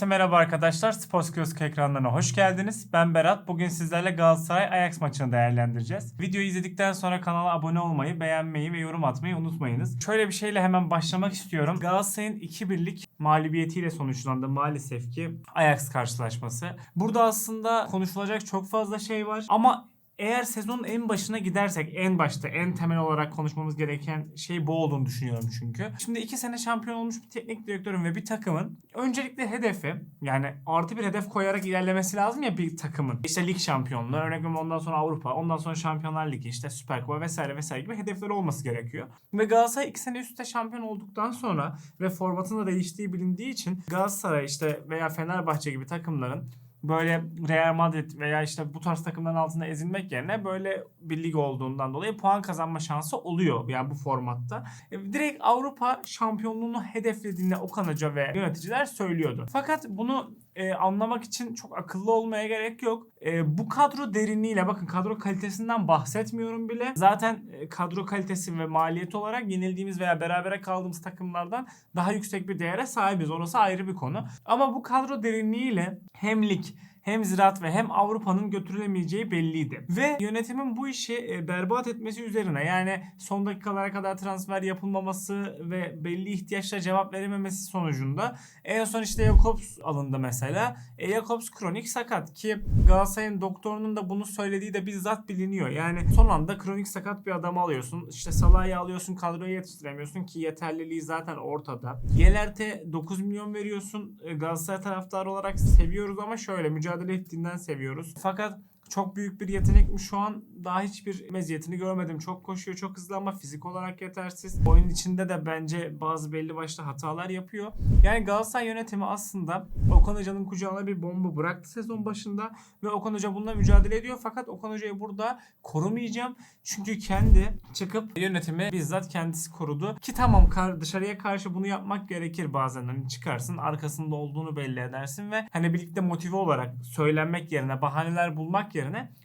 Herkese merhaba arkadaşlar. Sports Kiosk ekranlarına hoş geldiniz. Ben Berat. Bugün sizlerle Galatasaray Ajax maçını değerlendireceğiz. Videoyu izledikten sonra kanala abone olmayı, beğenmeyi ve yorum atmayı unutmayınız. Şöyle bir şeyle hemen başlamak istiyorum. Galatasaray'ın 2-1'lik mağlubiyetiyle sonuçlandı maalesef ki Ajax karşılaşması. Burada aslında konuşulacak çok fazla şey var ama eğer sezonun en başına gidersek en başta en temel olarak konuşmamız gereken şey bu olduğunu düşünüyorum çünkü. Şimdi iki sene şampiyon olmuş bir teknik direktörün ve bir takımın öncelikle hedefi yani artı bir hedef koyarak ilerlemesi lazım ya bir takımın. İşte lig şampiyonluğu örnek ondan sonra Avrupa ondan sonra Şampiyonlar Ligi işte Süper Kupa vesaire vesaire gibi hedefleri olması gerekiyor. Ve Galatasaray iki sene üstte şampiyon olduktan sonra ve formatın değiştiği bilindiği için Galatasaray işte veya Fenerbahçe gibi takımların böyle Real Madrid veya işte bu tarz takımların altında ezilmek yerine böyle bir lig olduğundan dolayı puan kazanma şansı oluyor yani bu formatta. E, Direkt Avrupa şampiyonluğunu hedeflediğinde Okan Hoca ve yöneticiler söylüyordu. Fakat bunu e, anlamak için çok akıllı olmaya gerek yok. E, bu kadro derinliğiyle bakın kadro kalitesinden bahsetmiyorum bile. Zaten e, kadro kalitesi ve maliyeti olarak yenildiğimiz veya berabere kaldığımız takımlardan daha yüksek bir değere sahibiz. Orası ayrı bir konu. Ama bu kadro derinliğiyle hem lig hem ziraat ve hem Avrupa'nın götürülemeyeceği belliydi. Ve yönetimin bu işi e, berbat etmesi üzerine yani son dakikalara kadar transfer yapılmaması ve belli ihtiyaçlara cevap verememesi sonucunda en son işte Jakobs alındı mesela. E, Jakobs kronik sakat ki Galatasaray'ın doktorunun da bunu söylediği de bizzat biliniyor. Yani son anda kronik sakat bir adamı alıyorsun. İşte Salah'ı alıyorsun kadroya yetiştiremiyorsun ki yeterliliği zaten ortada. Yelert'e 9 milyon veriyorsun. E, Galatasaray taraftarı olarak seviyoruz ama şöyle mücadele ettiğinden seviyoruz. Fakat çok büyük bir yetenek mi şu an daha hiçbir meziyetini görmedim. Çok koşuyor, çok hızlı ama fizik olarak yetersiz. Oyun içinde de bence bazı belli başlı hatalar yapıyor. Yani Galatasaray yönetimi aslında Okan Hoca'nın kucağına bir bomba bıraktı sezon başında ve Okan Hoca bununla mücadele ediyor. Fakat Okan Hoca'yı burada korumayacağım. Çünkü kendi çıkıp yönetimi bizzat kendisi korudu. Ki tamam dışarıya karşı bunu yapmak gerekir bazen. Hani çıkarsın arkasında olduğunu belli edersin ve hani birlikte motive olarak söylenmek yerine bahaneler bulmak yerine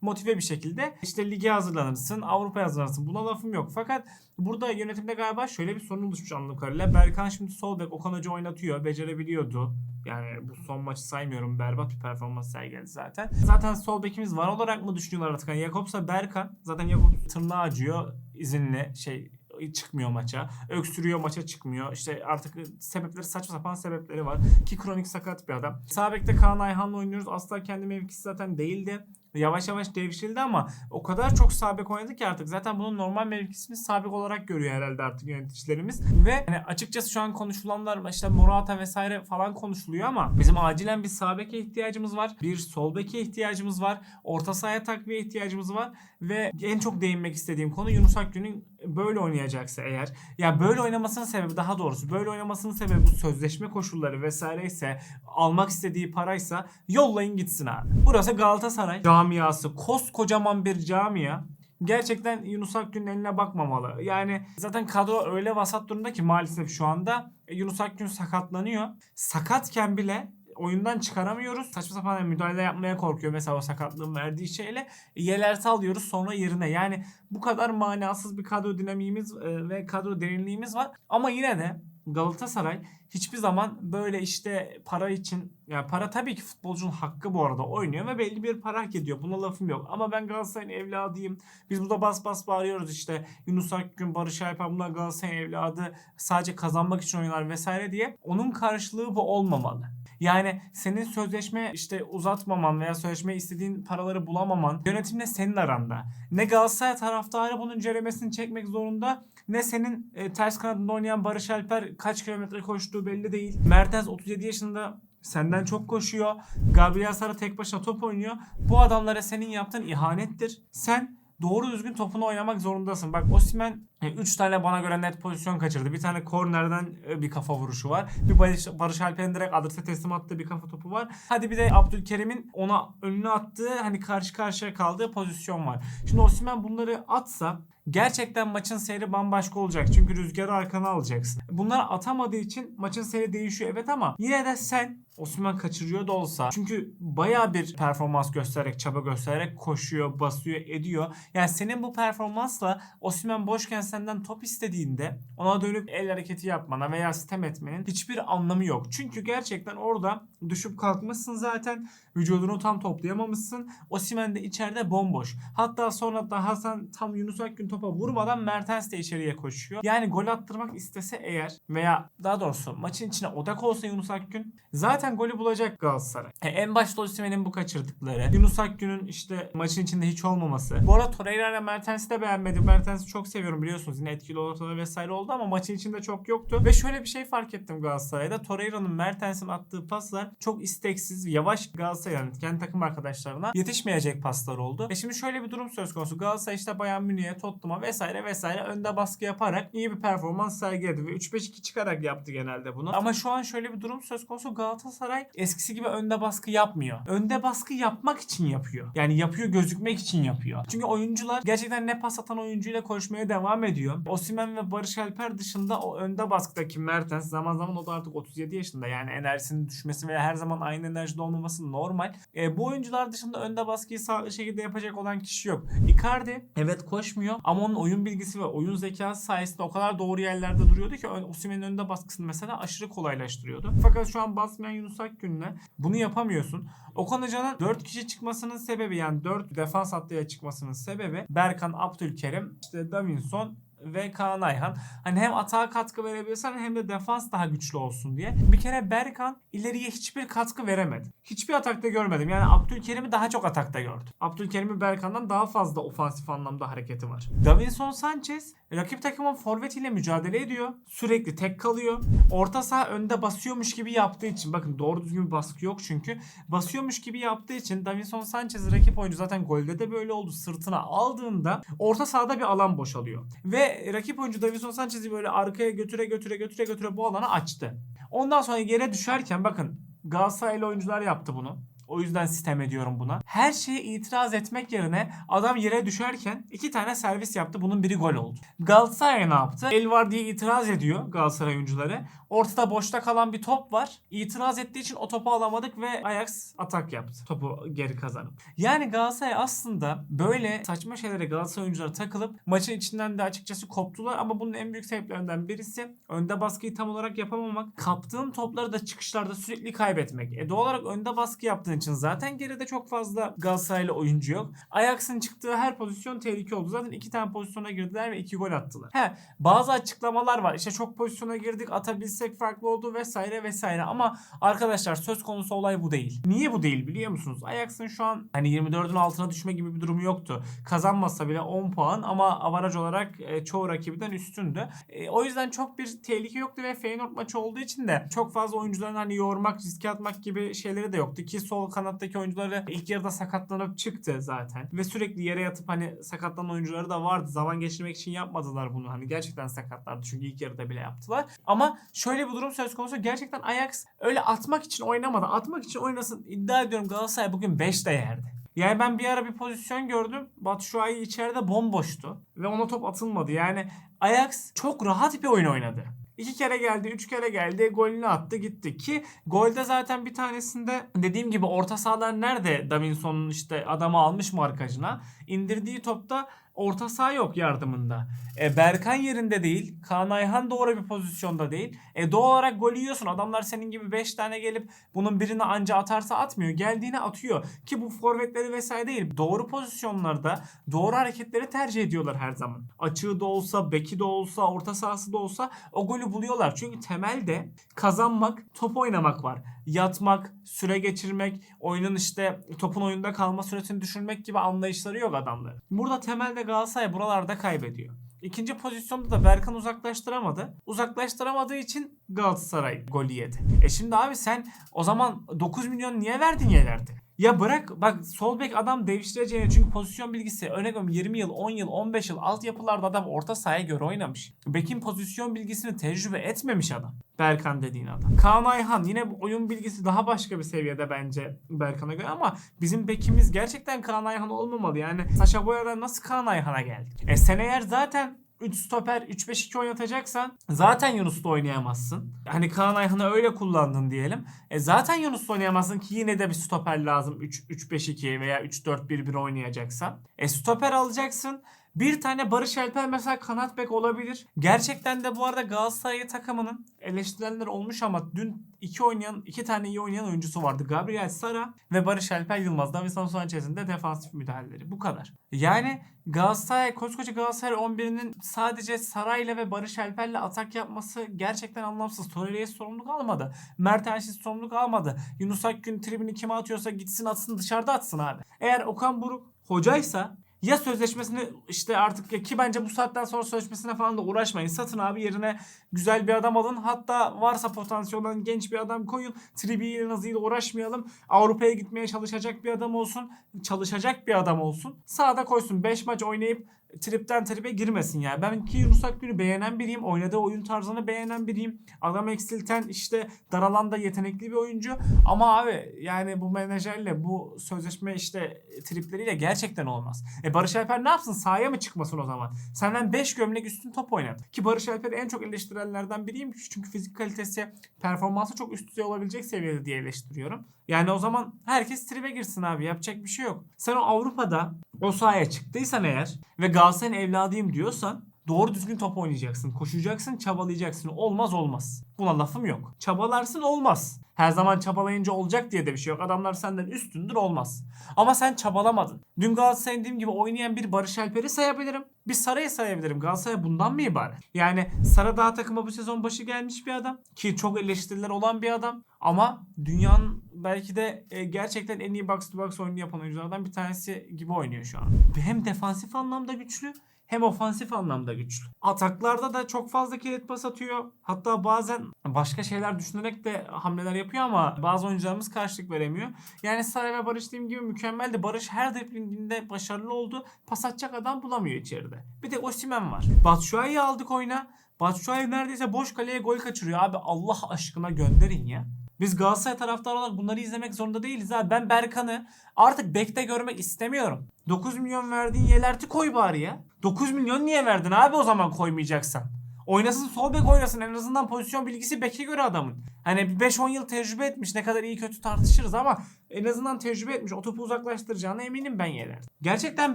motive bir şekilde işte lige hazırlanırsın, Avrupa'ya hazırlanırsın. Buna lafım yok. Fakat burada yönetimde galiba şöyle bir sorun oluşmuş anladığım kadarıyla. Berkan şimdi sol bek Okan Hoca oynatıyor. Becerebiliyordu. Yani bu son maçı saymıyorum. Berbat bir performans sergiledi zaten. Zaten sol bekimiz var olarak mı düşünüyorlar artık? Yani Jakobs'a Berkan. Zaten Jakobs tırnağı acıyor. izinli şey çıkmıyor maça. Öksürüyor maça çıkmıyor. İşte artık sebepleri saçma sapan sebepleri var. Ki kronik sakat bir adam. Sağ bekte Kaan Ayhan'la oynuyoruz. Asla kendi mevkisi zaten değildi. Yavaş yavaş devşirildi ama o kadar çok sabek oynadı ki artık zaten bunun normal mevkisini sabek olarak görüyor herhalde artık yöneticilerimiz. Ve hani açıkçası şu an konuşulanlar işte Morata vesaire falan konuşuluyor ama bizim acilen bir sağ beke ihtiyacımız var. Bir sol beke ihtiyacımız var. Orta sahaya takviye ihtiyacımız var. Ve en çok değinmek istediğim konu Yunus Akgün'ün böyle oynayacaksa eğer ya böyle oynamasının sebebi daha doğrusu böyle oynamasının sebebi bu sözleşme koşulları vesaire ise almak istediği paraysa yollayın gitsin abi. Burası Galatasaray camiası koskocaman bir camia gerçekten Yunus Akgün'ün eline bakmamalı. Yani zaten kadro öyle vasat durumda ki maalesef şu anda E, Yunus Akgün sakatlanıyor. Sakatken bile oyundan çıkaramıyoruz. Saçma sapan müdahale yapmaya korkuyor mesela o sakatlığın verdiği şeyle. Yelerti alıyoruz sonra yerine. Yani bu kadar manasız bir kadro dinamiğimiz e, ve kadro derinliğimiz var. Ama yine de Galatasaray hiçbir zaman böyle işte para için yani para tabii ki futbolcunun hakkı bu arada oynuyor ve belli bir para hak ediyor. Buna lafım yok. Ama ben Galatasaray'ın evladıyım. Biz burada bas bas bağırıyoruz işte Yunus Akgün, Barış Alper bunlar Galatasaray'ın evladı. Sadece kazanmak için oynar vesaire diye. Onun karşılığı bu olmamalı. Yani senin sözleşme işte uzatmaman veya sözleşme istediğin paraları bulamaman yönetimle senin aranda. Ne Galatasaray taraftarı bunun ceremesini çekmek zorunda ne senin e, ters kanadında oynayan Barış Alper kaç kilometre koştuğu belli değil. Mertens 37 yaşında senden çok koşuyor. Gabriel Sara tek başına top oynuyor. Bu adamlara senin yaptığın ihanettir. Sen doğru düzgün topunu oynamak zorundasın. Bak Osimhen 3 tane bana göre net pozisyon kaçırdı. Bir tane kornerden e, bir kafa vuruşu var. Bir Barış, Barış Alper'in direkt adrese teslim attığı bir kafa topu var. Hadi bir de Abdülkerim'in ona önüne attığı hani karşı karşıya kaldığı pozisyon var. Şimdi Osimhen bunları atsa gerçekten maçın seyri bambaşka olacak. Çünkü rüzgarı arkana alacaksın. Bunlar atamadığı için maçın seyri değişiyor evet ama yine de sen Osman kaçırıyor da olsa. Çünkü baya bir performans göstererek, çaba göstererek koşuyor, basıyor, ediyor. Yani senin bu performansla Osman boşken senden top istediğinde ona dönüp el hareketi yapmana veya sitem etmenin hiçbir anlamı yok. Çünkü gerçekten orada düşüp kalkmışsın zaten. Vücudunu tam toplayamamışsın. Osimhen de içeride bomboş. Hatta sonra daha sen tam Yunus Akgün topa vurmadan Mertens de içeriye koşuyor. Yani gol attırmak istese eğer veya daha doğrusu maçın içine odak olsa Yunus Akgün zaten golü bulacak Galatasaray. E, en başta Osimhen'in bu kaçırdıkları. Yunus Akgün'ün işte maçın içinde hiç olmaması. Bu arada Torreira ile Mertens'i de beğenmedim. Mertens'i çok seviyorum biliyorsunuz. Yine etkili ortada vesaire oldu ama maçın içinde çok yoktu. Ve şöyle bir şey fark ettim Galatasaray'da. Torreira'nın Mertens'in attığı paslar çok isteksiz, yavaş Galatasaray yani kendi takım arkadaşlarına yetişmeyecek paslar oldu. E şimdi şöyle bir durum söz konusu. Galatasaray işte Bayern Münih'e, Tottenham'a vesaire vesaire önde baskı yaparak iyi bir performans sergiledi ve 3-5-2 çıkarak yaptı genelde bunu. Ama şu an şöyle bir durum söz konusu. Galatasaray eskisi gibi önde baskı yapmıyor. Önde baskı yapmak için yapıyor. Yani yapıyor gözükmek için yapıyor. Çünkü oyuncular gerçekten ne pas atan oyuncuyla koşmaya devam ediyor. Osimhen ve Barış Alper dışında o önde baskıdaki Mertens zaman zaman o da artık 37 yaşında. Yani enerjisinin düşmesi veya her zaman aynı enerjide olmaması normal. E, bu oyuncular dışında önde baskıyı sağlıklı şekilde yapacak olan kişi yok. Icardi evet koşmuyor ama onun oyun bilgisi ve oyun zekası sayesinde o kadar doğru yerlerde duruyordu ki Osimhen'in önde baskısını mesela aşırı kolaylaştırıyordu. Fakat şu an basmayan Yunus Akgün'le bunu yapamıyorsun. Okan Hoca'nın 4 kişi çıkmasının sebebi yani 4 defans hattıya çıkmasının sebebi Berkan, Abdülkerim, işte Davinson ve Kaan Ayhan. Hani hem atağa katkı verebilirsen hem de defans daha güçlü olsun diye. Bir kere Berkan ileriye hiçbir katkı veremedi. Hiçbir atakta görmedim. Yani Abdülkerim'i daha çok atakta gördüm. Abdülkerim'i Berkan'dan daha fazla ofansif anlamda hareketi var. Davinson Sanchez rakip takımın forvetiyle mücadele ediyor. Sürekli tek kalıyor. Orta saha önde basıyormuş gibi yaptığı için bakın doğru düzgün bir baskı yok çünkü. Basıyormuş gibi yaptığı için Davinson Sanchez rakip oyuncu zaten golde de böyle oldu. Sırtına aldığında orta sahada bir alan boşalıyor. Ve rakip oyuncu Davinson Sanchez'i böyle arkaya götüre götüre götüre götüre bu alanı açtı. Ondan sonra yere düşerken bakın Galatasaraylı oyuncular yaptı bunu. O yüzden sitem ediyorum buna. Her şeye itiraz etmek yerine adam yere düşerken iki tane servis yaptı. Bunun biri gol oldu. Galatasaray ne yaptı? El var diye itiraz ediyor Galatasaray oyuncuları. Ortada boşta kalan bir top var. İtiraz ettiği için o topu alamadık ve Ajax atak yaptı. Topu geri kazanıp. Yani Galatasaray aslında böyle saçma şeylere Galatasaray oyuncuları takılıp maçın içinden de açıkçası koptular ama bunun en büyük sebeplerinden birisi önde baskıyı tam olarak yapamamak. Kaptığın topları da çıkışlarda sürekli kaybetmek. E doğal olarak önde baskı yaptığın için zaten geride çok fazla Galatasaraylı oyuncu yok. Ajax'ın çıktığı her pozisyon tehlike oldu. Zaten iki tane pozisyona girdiler ve iki gol attılar. He bazı açıklamalar var. İşte çok pozisyona girdik atabilsek farklı oldu vesaire vesaire ama arkadaşlar söz konusu olay bu değil. Niye bu değil biliyor musunuz? Ajax'ın şu an hani 24'ün altına düşme gibi bir durumu yoktu. Kazanmasa bile 10 puan ama avaraj olarak e, çoğu rakibinden üstündü. E, o yüzden çok bir tehlike yoktu ve Feyenoord maçı olduğu için de çok fazla oyuncuların hani yormak, riske atmak gibi şeyleri de yoktu ki sol kanattaki oyuncuları ilk yarıda sakatlanıp çıktı zaten. Ve sürekli yere yatıp hani sakatlanan oyuncuları da vardı. Zaman geçirmek için yapmadılar bunu. Hani gerçekten sakatlardı çünkü ilk yarıda bile yaptılar. Ama şöyle bir durum söz konusu. Gerçekten Ajax öyle atmak için oynamadı. Atmak için oynasın iddia ediyorum Galatasaray bugün 5 de yerdi. Yani ben bir ara bir pozisyon gördüm. Batshuayi içeride bomboştu. Ve ona top atılmadı. Yani Ajax çok rahat bir oyun oynadı. İki kere geldi, üç kere geldi, golünü attı gitti. Ki golde zaten bir tanesinde dediğim gibi orta sahalar nerede Davinson'un işte adamı almış markajına? İndirdiği topta orta saha yok yardımında. E, Berkan yerinde değil. Kaan Ayhan doğru bir pozisyonda değil. E, doğal olarak gol yiyorsun. Adamlar senin gibi 5 tane gelip bunun birini anca atarsa atmıyor. Geldiğine atıyor. Ki bu forvetleri vesaire değil. Doğru pozisyonlarda doğru hareketleri tercih ediyorlar her zaman. Açığı da olsa, beki de olsa, orta sahası da olsa o golü buluyorlar. Çünkü temelde kazanmak, top oynamak var. Yatmak, süre geçirmek, oyunun işte topun oyunda kalma süresini düşürmek gibi anlayışları yok adamların. Burada temelde Galatasaray buralarda kaybediyor. İkinci pozisyonda da Berkan uzaklaştıramadı. Uzaklaştıramadığı için Galatasaray golü yedi. E şimdi abi sen o zaman 9 milyon niye verdin yerlerde? Ya bırak bak sol bek adam devşireceğini çünkü pozisyon bilgisi örnek veriyorum 20 yıl 10 yıl 15 yıl altyapılarda adam orta sahaya göre oynamış. Bekin pozisyon bilgisini tecrübe etmemiş adam. Berkan dediğin adam. Kaan Ayhan yine oyun bilgisi daha başka bir seviyede bence Berkan'a göre ama bizim bekimiz gerçekten Kaan Ayhan olmamalı. Yani Saşa Boya'dan nasıl Kaan Ayhan'a geldik? E sen eğer zaten 3 stoper 3-5-2 oynatacaksan zaten Yunus'la oynayamazsın. Hani Kaan Ayhan'ı öyle kullandın diyelim. E zaten Yunus'la oynayamazsın ki yine de bir stoper lazım 3-5-2 veya 3-4-1-1 oynayacaksan. E stoper alacaksın. Bir tane Barış Alper mesela kanat bek olabilir. Gerçekten de bu arada Galatasaray takımının eleştirilenler olmuş ama dün iki oynayan, iki tane iyi oynayan oyuncusu vardı. Gabriel Sara ve Barış Alper Yılmaz. Davinson Sanchez'in de defansif müdahaleleri. Bu kadar. Yani Galatasaray, koskoca Galatasaray 11'inin sadece Saray'la ve Barış Alper'le atak yapması gerçekten anlamsız. Torreira'ya sorumluluk almadı. Mert Erşis sorumluluk almadı. Yunus Akgün tribünü kime atıyorsa gitsin atsın dışarıda atsın abi. Eğer Okan Buruk hocaysa ya sözleşmesini işte artık ki bence bu saatten sonra sözleşmesine falan da uğraşmayın. Satın abi yerine güzel bir adam alın. Hatta varsa potansiyel olan genç bir adam koyun. Tribiyle nazıyla uğraşmayalım. Avrupa'ya gitmeye çalışacak bir adam olsun. Çalışacak bir adam olsun. Sağda koysun. 5 maç oynayıp tripten tribe girmesin yani. Ben ki Yunus Akgül'ü beğenen biriyim. Oynadığı oyun tarzını beğenen biriyim. Adam eksilten işte dar alanda yetenekli bir oyuncu. Ama abi yani bu menajerle bu sözleşme işte tripleriyle gerçekten olmaz. E Barış Alper ne yapsın? Sahaya mı çıkmasın o zaman? Senden 5 gömlek üstün top oynadı. Ki Barış Alper en çok eleştirilenlerden biriyim. Çünkü fizik kalitesi, performansı çok üst düzey olabilecek seviyede diye eleştiriyorum. Yani o zaman herkes tribe girsin abi. Yapacak bir şey yok. Sen o Avrupa'da o sahaya çıktıysan eğer ve Galatasaray'ın evladıyım diyorsan doğru düzgün top oynayacaksın. Koşacaksın, çabalayacaksın. Olmaz olmaz. Buna lafım yok. Çabalarsın olmaz. Her zaman çabalayınca olacak diye de bir şey yok. Adamlar senden üstündür olmaz. Ama sen çabalamadın. Dün Galatasaray'ın dediğim gibi oynayan bir Barış Alper'i sayabilirim. Bir Sara'yı sayabilirim. Galatasaray bundan mı ibaret? Yani Sara daha takıma bu sezon başı gelmiş bir adam. Ki çok eleştiriler olan bir adam. Ama dünyanın belki de e, gerçekten en iyi box to box oyunu yapan oyunculardan bir tanesi gibi oynuyor şu an. Hem defansif anlamda güçlü hem ofansif anlamda güçlü. Ataklarda da çok fazla kilit pas atıyor. Hatta bazen başka şeyler düşünerek de hamleler yapıyor ama bazı oyuncularımız karşılık veremiyor. Yani Saray ve Barış dediğim gibi mükemmeldi. Barış her driblinginde başarılı oldu. Pas atacak adam bulamıyor içeride. Bir de Osimhen var. Batshuayi'yi aldık oyuna. Batshuayi neredeyse boş kaleye gol kaçırıyor. Abi Allah aşkına gönderin ya. Biz Galatasaray taraftarı olarak bunları izlemek zorunda değiliz abi. Ben Berkan'ı artık bekte görmek istemiyorum. 9 milyon verdiğin Yelert'i koy bari ya. 9 milyon niye verdin abi o zaman koymayacaksan? Oynasın sol bek oynasın en azından pozisyon bilgisi beke göre adamın. Hani bir 5-10 yıl tecrübe etmiş ne kadar iyi kötü tartışırız ama en azından tecrübe etmiş. O topu uzaklaştıracağına eminim ben Yeler. Gerçekten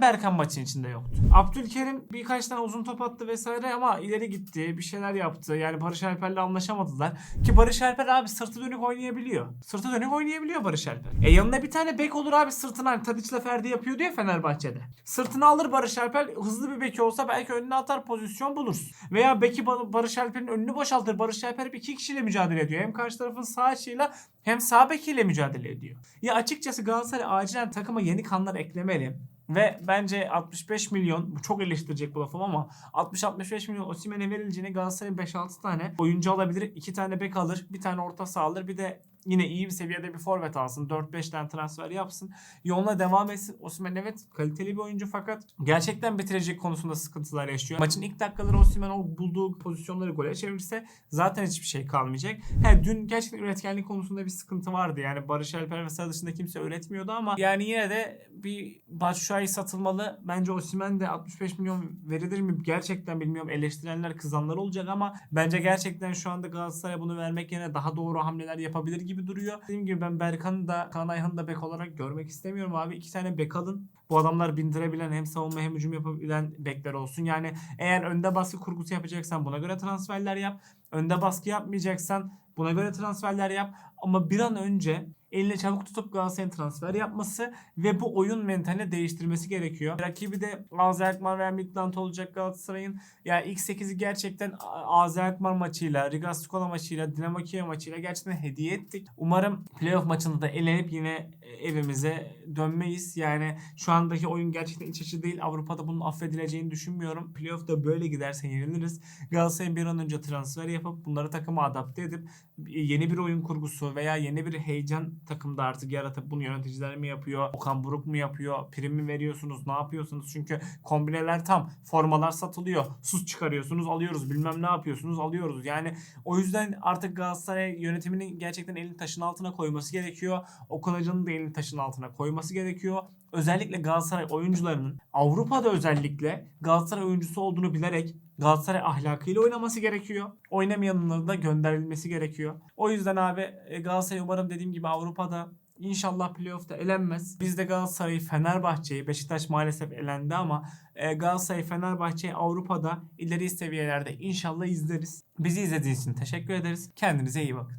Berkan maçın içinde yoktu. Abdülkerim birkaç tane uzun top attı vesaire ama ileri gitti. Bir şeyler yaptı. Yani Barış Alper'le anlaşamadılar. Ki Barış Alper abi sırtı dönük oynayabiliyor. Sırtı dönük oynayabiliyor Barış Alper. E yanında bir tane bek olur abi sırtına hani Tadiç'le Ferdi yapıyordu ya Fenerbahçe'de. Sırtını alır Barış Alper. Hızlı bir beki olsa belki önüne atar pozisyon bulursun. Veya beki Ba- Barış Alper'in önünü boşaltır. Barış Alper hep iki kişiyle mücadele ediyor. Hem karşı tarafın sağ açığıyla hem sağ bekiyle mücadele ediyor. Ya açıkçası Galatasaray acilen takıma yeni kanlar eklemeli. Ve bence 65 milyon bu çok eleştirecek bu lafım ama 60-65 milyon Osimhen'e verileceğine Galatasaray'ın 5-6 tane oyuncu alabilir. 2 tane bek alır. Bir tane orta saha alır. Bir de yine iyi bir seviyede bir forvet alsın. 4-5 tane transfer yapsın. Yoluna devam etsin. Osimhen evet kaliteli bir oyuncu fakat gerçekten bitirecek konusunda sıkıntılar yaşıyor. Maçın ilk dakikaları Osimhen o bulduğu pozisyonları gole çevirirse zaten hiçbir şey kalmayacak. He, dün gerçekten üretkenlik konusunda bir sıkıntı vardı. Yani Barış Alper Sarı dışında kimse üretmiyordu ama yani yine de bir Batshuayi satılmalı. Bence Osimhen de 65 milyon verilir mi gerçekten bilmiyorum. Eleştirenler kızanlar olacak ama bence gerçekten şu anda Galatasaray bunu vermek yerine daha doğru hamleler yapabilir gibi duruyor. Dediğim gibi ben Berkan'ı da Kaan Ayhan'ı da bek olarak görmek istemiyorum abi. İki tane bek alın. Bu adamlar bindirebilen hem savunma hem hücum yapabilen bekler olsun. Yani eğer önde baskı kurgusu yapacaksan buna göre transferler yap. Önde baskı yapmayacaksan buna göre transferler yap. Ama bir an önce eline çabuk tutup Galatasaray'ın transfer yapması ve bu oyun mentalini değiştirmesi gerekiyor. Rakibi de AZ Alkmaar veya Midland olacak Galatasaray'ın. Ya ilk 8'i gerçekten AZ Alkmaar maçıyla, Riga Skola maçıyla, Dinamo Kiev maçıyla gerçekten hediye ettik. Umarım playoff maçında da elenip yine evimize dönmeyiz. Yani şu andaki oyun gerçekten iç açı değil. Avrupa'da bunun affedileceğini düşünmüyorum. Playoff'ta böyle giderse yeniliriz. Galatasaray'ın bir an önce transfer yapıp bunları takıma adapte edip yeni bir oyun kurgusu veya yeni bir heyecan takımda artık yaratıp bunu yöneticiler mi yapıyor? Okan Buruk mu yapıyor? Prim mi veriyorsunuz? Ne yapıyorsunuz? Çünkü kombineler tam. Formalar satılıyor. Sus çıkarıyorsunuz alıyoruz. Bilmem ne yapıyorsunuz alıyoruz. Yani o yüzden artık Galatasaray yönetiminin gerçekten elini taşın altına koyması gerekiyor. Okan Hoca'nın da elini taşın altına koyması gerekiyor. Özellikle Galatasaray oyuncularının Avrupa'da özellikle Galatasaray oyuncusu olduğunu bilerek Galatasaray ahlakıyla oynaması gerekiyor. Oynamayanların da gönderilmesi gerekiyor. O yüzden abi e, Galatasaray umarım dediğim gibi Avrupa'da İnşallah playoff'ta elenmez. Biz de Galatasaray'ı, Fenerbahçe'yi, Beşiktaş maalesef elendi ama e, Galatasaray, Fenerbahçe'yi Avrupa'da ileri seviyelerde inşallah izleriz. Bizi izlediğiniz için teşekkür ederiz. Kendinize iyi bakın.